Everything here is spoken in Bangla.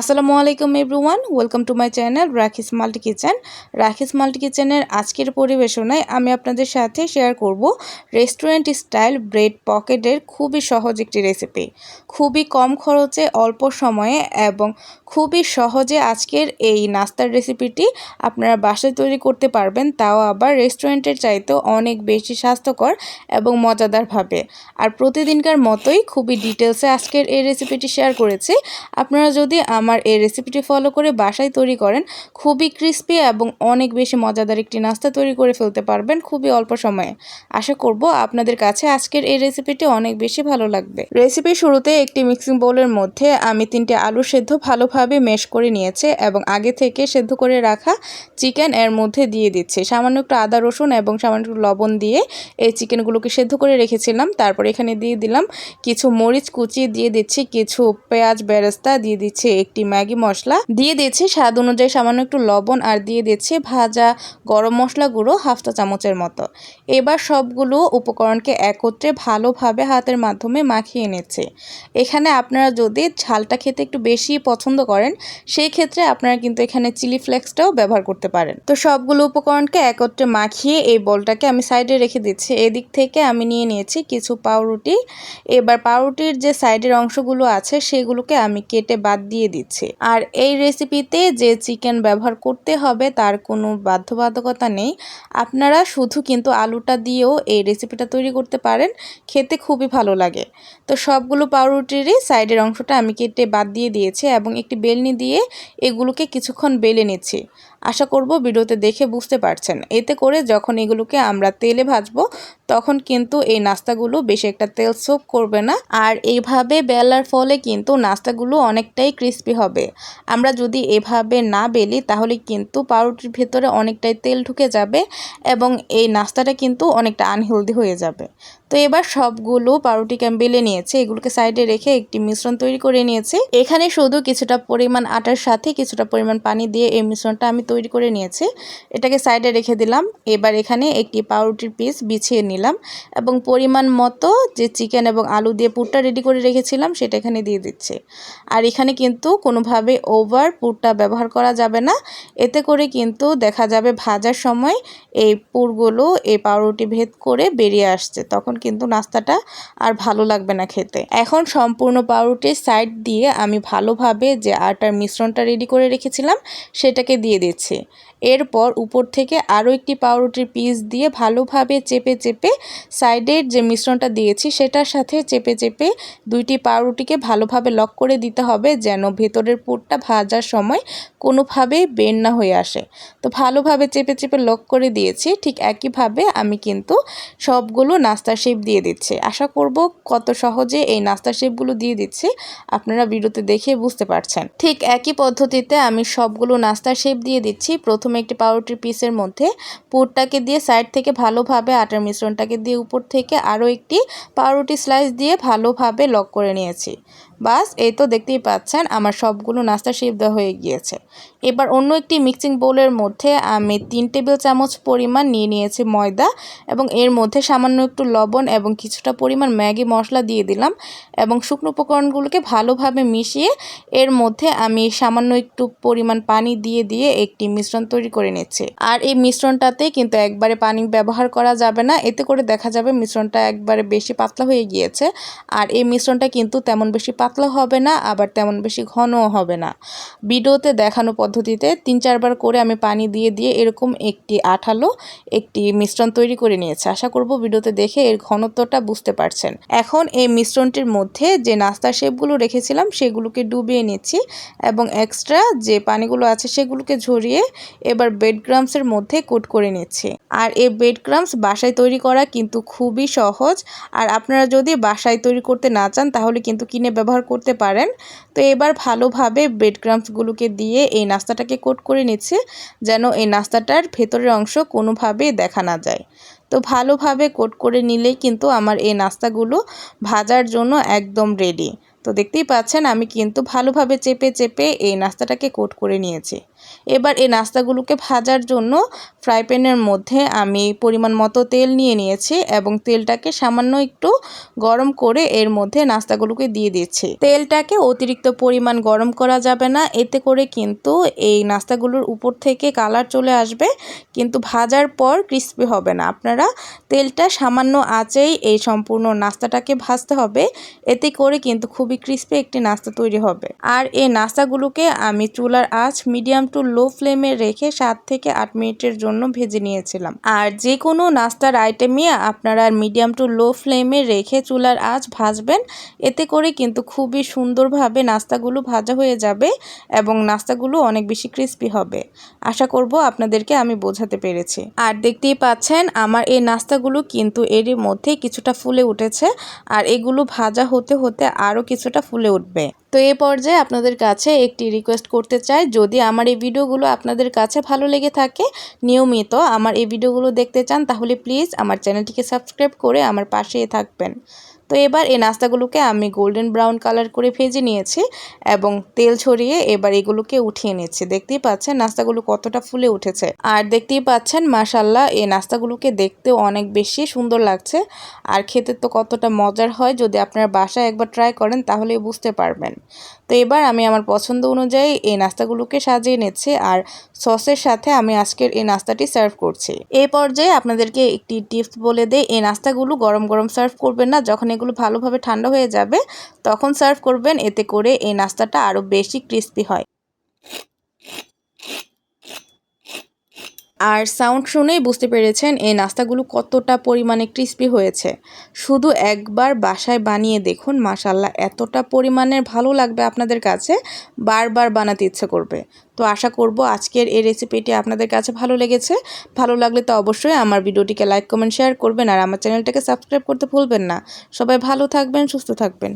আসসালামু আলাইকুম everyone, welcome to my channel Rakhi's multi kitchen. Rakhi's multi কিচেনের আজকের পরিবেশনায় আমি আপনাদের সাথে শেয়ার করব রেস্টুরেন্ট স্টাইল ব্রেড পকেটের খুবই সহজ একটি রেসিপি। খুবই কম খরচে, অল্প সময়ে এবং খুবই সহজে আজকের এই নাস্তার রেসিপিটি আপনারা বাসায় তৈরি করতে পারবেন, তাও আবার রেস্টুরেন্টের চাইতেও অনেক বেশি স্বাস্থ্যকর এবং মজাদারভাবে। আর প্রতিদিনকার মতোই খুবই ডিটেলসে আজকের এই রেসিপিটি শেয়ার করেছি। আপনারা যদি এই রেসিপিটি ফলো করে বাসায় তৈরি করেন। খুবই ক্রিস্পি এবং অনেক বেশি মজাদার একটি নাস্তা তৈরি করে ফেলতে পারবেন খুবই অল্প সময়ে। আশা করব আপনাদের কাছে আজকের এই রেসিপিটি অনেক বেশি ভালো লাগবে। রেসিপি শুরুতে একটি মিক্সিং বোলের মধ্যে আমি তিনটে আলু সেদ্ধ ভালোভাবে মেশ করে নিয়েছে এবং আগে থেকে সেদ্ধ করে রাখা চিকেন এর মধ্যে দিয়ে দিচ্ছি। সামান্য একটু আদা, রসুন এবং সামান্য একটু লবণ দিয়ে এই চিকেনগুলোকে সেদ্ধ করে রেখেছিলাম। তারপর এখানে দিয়ে দিলাম কিছু মরিচ কুচি, দিয়ে দিচ্ছি কিছু পেঁয়াজ বেরেস্তা, দিয়ে দিচ্ছি একটি ম্যাগি মশলা। দিয়ে দিয়েছি স্বাদ অনুযায়ী সামান্য একটু লবণ আর দিয়ে দিচ্ছি ভাজা গরম মশলা গুঁড়ো হাফটা চামচের মতো। এবার সবগুলো উপকরণকে একত্রে ভালোভাবে হাতের মাধ্যমে মাখিয়ে নিচ্ছে। এখানে আপনারা যদি ঝালটা খেতে একটু বেশি পছন্দ করেন, সেই ক্ষেত্রে আপনারা কিন্তু এখানে চিলি ফ্লেক্সটাও ব্যবহার করতে পারেন। তো সবগুলো উপকরণকে একত্রে মাখিয়ে এই বলটাকে আমি সাইডে রেখে দিচ্ছি। এদিক থেকে আমি নিয়ে নিয়েছি কিছু পাউরুটি। এবার পাউরুটির যে সাইডের অংশগুলো আছে, সেগুলোকে আমি কেটে বাদ দিয়ে দিচ্ছি। আর এই রেসিপিতে যে চিকেন ব্যবহার করতে হবে তার কোনো বাধ্যবাধকতা নেই। আপনারা শুধু কিন্তু আলুটা দিয়েও এই রেসিপিটা তৈরি করতে পারেন। খেতে খুবই ভালো লাগে। তো সবগুলো পাউরুটিরই সাইডের অংশটা আমি কেটে বাদ দিয়ে দিয়েছি এবং একটি বেলনি দিয়ে এগুলোকে কিছুক্ষণ বেলে নিচ্ছি। আশা করব ভিডিওতে দেখে বুঝতে পারছেন। এতে করে যখন এগুলোকে আমরা তেলে ভাজবো, তখন কিন্তু এই নাস্তাগুলো বেশি একটা তেল সোপ করবে না। আর এইভাবে বেলার ফলে কিন্তু নাস্তাগুলো অনেকটাই ক্রিস্পি হবে। আমরা যদি এভাবে না বেলি, তাহলে কিন্তু পাউরুটির ভেতরে অনেকটাই তেল ঢুকে যাবে এবং এই নাস্তাটা কিন্তু অনেকটা আনহেলদি হয়ে যাবে। তো এবার সবগুলো পাউরুটিকে আমি বেলে নিয়েছি। এগুলোকে সাইডে রেখে একটি মিশ্রণ তৈরি করে নিয়েছি। এখানে শুধু কিছুটা পরিমাণ আটার সাথে কিছুটা পরিমাণ পানি দিয়ে এই মিশ্রণটা আমি তৈরি করে নিয়েছি। এটাকে সাইডে রেখে দিলাম। এবার এখানে একটি পাউরুটির পিস বিছিয়ে নিলাম এবং পরিমাণ মতো যে চিকেন এবং আলু দিয়ে পুরটা রেডি করে রেখেছিলাম সেটা এখানে দিয়ে দিচ্ছি। আর এখানে কিন্তু কোনোভাবে ওভার পুরটা ব্যবহার করা যাবে না। এতে করে কিন্তু দেখা যাবে ভাজার সময় এই পুরগুলো এই পাউরুটি ভেদ করে বেরিয়ে আসছে। তখন কিন্তু নাস্তাটা আর ভালো লাগবে না খেতে। এখন সম্পূর্ণ পাউরুটির সাইড দিয়ে আমি ভালোভাবে যে আটার মিশ্রণটা রেডি করে রেখেছিলাম, সেটাকে দিয়ে দিচ্ছি। এরপর উপর থেকে আরও একটি পাউরুটির পিস দিয়ে ভালোভাবে চেপে চেপে সাইডের যে মিশ্রণটা দিয়েছি, সেটার সাথে চেপে চেপে দুইটি পাউরুটিকে ভালোভাবে লক করে দিতে হবে যেন ভেতরের পুরটা ভাজার সময় কোনোভাবেই বের না হয়ে আসে। তো ভালোভাবে চেপে চেপে লক করে দিয়েছি, ঠিক একইভাবে আমি কিন্তু সবগুলো নাস্তার শেপ দিয়ে দিচ্ছি। আশা করব কত সহজে এই নাস্তার শেপগুলো দিয়ে দিচ্ছি, আপনারা ভিডিওতে দেখে বুঝতে পারছেন। ঠিক একই পদ্ধতিতে আমি সবগুলো নাস্তার শেপ দিয়ে দিচ্ছি, প্রথমে একটি পাউরুটির পিসের মধ্যে পুরটাকে দিয়ে সাইড থেকে ভালোভাবে আটার মিশ্রণটাকে দিয়ে উপর থেকে আরও একটি পাউরুটি স্লাইস দিয়ে ভালোভাবে লক করে নিয়েছি। বাস, এই তো দেখতেই পাচ্ছেন আমার সবগুলো নাস্তা সিদ্ধ হয়ে গিয়েছে। এবার অন্য একটি মিক্সিং বোলের মধ্যে আমি তিন টেবিল চামচ পরিমাণ নিয়ে নিয়েছি ময়দা এবং এর মধ্যে সামান্য একটু লবণ এবং কিছুটা পরিমাণ ম্যাগি মশলা দিয়ে দিলাম এবং শুকনো উপকরণগুলোকে ভালোভাবে মিশিয়ে এর মধ্যে আমি সামান্য একটু পরিমাণ পানি দিয়ে দিয়ে একটি মিশ্রণ তৈরি করে নিচ্ছি। আর এই মিশ্রণটাতে কিন্তু একবারে পানি ব্যবহার করা যাবে না, এতে করে দেখা যাবে মিশ্রণটা একবারে বেশি পাতলা হয়ে গিয়েছে। আর এই মিশ্রণটা কিন্তু তেমন বেশি পাতলা হবে না, আবার তেমন বেশি ঘনও হবে না। ভিডিওতে দেখানো পদ্ধতিতে তিন চারবার করে আমি পানি দিয়ে দিয়ে এরকম একটি আঠালো, একটি মিশ্রণ তৈরি করে নিয়েছি। আশা করব ভিডিওতে দেখে এর ঘনত্বটা বুঝতে পারছেন। এখন এই মিশ্রণটির মধ্যে যে নাস্তার শেপগুলো রেখেছিলাম, সেগুলোকে ডুবিয়ে নিচ্ছি এবং এক্সট্রা যে পানিগুলো আছে সেগুলোকে ঝরিয়ে এবার বেড গ্রামসের মধ্যে কোট করে নিচ্ছি। আর এই বেড গ্রামস বাসায় তৈরি করা কিন্তু খুবই সহজ। আর আপনারা যদি বাসায় তৈরি করতে না চান, তাহলে কিন্তু কিনে ব্যবহার করতে পারেন। তো এবার ভালোভাবে ব্রেড ক্রাম্পসগুলোকে দিয়ে এই নাস্তাটাকে কোট করে নিচ্ছে, যেন এই নাস্তাটার ভেতরের অংশ কোনোভাবেই দেখা না যায়। তো ভালোভাবে কোট করে নিলেই কিন্তু আমার এই নাস্তাগুলো ভাজার জন্য একদম রেডি তো দেখতেই পাচ্ছেন, আমি কিন্তু ভালোভাবে চেপে চেপে এই নাস্তাটাকে কোট করে নিয়েছি। এবার এই নাস্তাগুলোকে ভাজার জন্য ফ্রাই প্যানের মধ্যে আমি পরিমাণ মতো তেল নিয়ে নিয়েছি এবং তেলটাকে সামান্য একটু গরম করে এর মধ্যে নাস্তাগুলোকে দিয়ে দিচ্ছি। তেলটাকে অতিরিক্ত পরিমাণ গরম করা যাবে না, এতে করে কিন্তু এই নাস্তাগুলোর উপর থেকে কালার চলে আসবে, কিন্তু ভাজার পর ক্রিস্পি হবে না। আপনারা তেলটা সামান্য আঁচেই এই সম্পূর্ণ নাস্তাটাকে ভাজতে হবে, এতে করে কিন্তু খুবই ক্রিস্পি একটি নাস্তা তৈরি হবে। আর এই নাস্তাগুলোকে আমি চুলার আঁচ মিডিয়াম টু লো ফ্লেমে রেখে সাত থেকে আট মিনিটের জন্য ভেজে নিয়েছিলাম। আর যে কোনো নাস্তার আইটেমই আপনারা মিডিয়াম টু লো ফ্লেমে রেখে চুলার আঁচ ভাজবেন। এতে করে কিন্তু খুবই সুন্দরভাবে নাস্তাগুলো ভাজা হয়ে যাবে এবং নাস্তাগুলো অনেক বেশি ক্রিস্পি হবে। আশা করব আপনাদেরকে আমি বোঝাতে পেরেছি। আর দেখতেই পাচ্ছেন, আমার এই নাস্তাগুলো কিন্তু এরই মধ্যে কিছুটা ফুলে উঠেছে। আর এগুলো ভাজা হতে হতে আরও কিছুটা ফুলে উঠবে। তো এ পর্যায়ে আপনাদের কাছে একটি রিকোয়েস্ট করতে চাই। যদি আমার এই ভিডিওগুলো আপনাদের কাছে ভালো লেগে থাকে, নিয়মিত আমার এই ভিডিওগুলো দেখতে চান, তাহলে প্লিজ আমার চ্যানেলটিকে সাবস্ক্রাইব করে আমার পাশেই থাকবেন। তো এবার এই নাস্তাগুলোকে আমি গোল্ডেন ব্রাউন কালার করে ভেজে নিয়েছি এবং তেল ছড়িয়ে এবার এগুলোকে উঠিয়ে নিচ্ছি। দেখতেই পাচ্ছেন নাস্তাগুলো কতটা ফুলে উঠেছে। আর দেখতেই পাচ্ছেন মাসাল্লাহ এই নাস্তাগুলোকে দেখতে অনেক বেশি সুন্দর লাগছে। আর খেতে তো কতটা মজার হয় যদি আপনার বাসায় একবার ট্রাই করেন তাহলে বুঝতে পারবেন। তো এবার আমি আমার পছন্দ অনুযায়ী এই নাস্তাগুলোকে সাজিয়ে নিচ্ছি আর সসের সাথে আমি আজকের এই নাস্তাটি সার্ভ করছি। এই পর্যায়ে আপনাদেরকে একটি টিপস বলে দেই, এই নাস্তাগুলো গরম গরম সার্ভ করবেন না, যখন এগুলো ভালোভাবে ঠান্ডা হয়ে যাবে তখন সার্ভ করবেন, এতে করে এই নাস্তাটা আরও বেশি ক্রিস্পি হয়। আর সাউন্ড শুনেই বুঝতে পেরেছেন এই নাস্তাগুলো কতটা পরিমাণে ক্রিস্পি হয়েছে। শুধু একবার বাসায় বানিয়ে দেখুন মাসাল্লাহ এতটা পরিমাণের ভালো লাগবে আপনাদের কাছে, বারবার বানাতে ইচ্ছে করবে। তো আশা করব আজকের এই রেসিপিটি আপনাদের কাছে ভালো লেগেছে। ভালো লাগলে তো অবশ্যই আমার ভিডিওটিকে লাইক কমেন্ট শেয়ার করবেন আর আমার চ্যানেলটাকে সাবস্ক্রাইব করতে ভুলবেন না। সবাই ভালো থাকবেন, সুস্থ থাকবেন।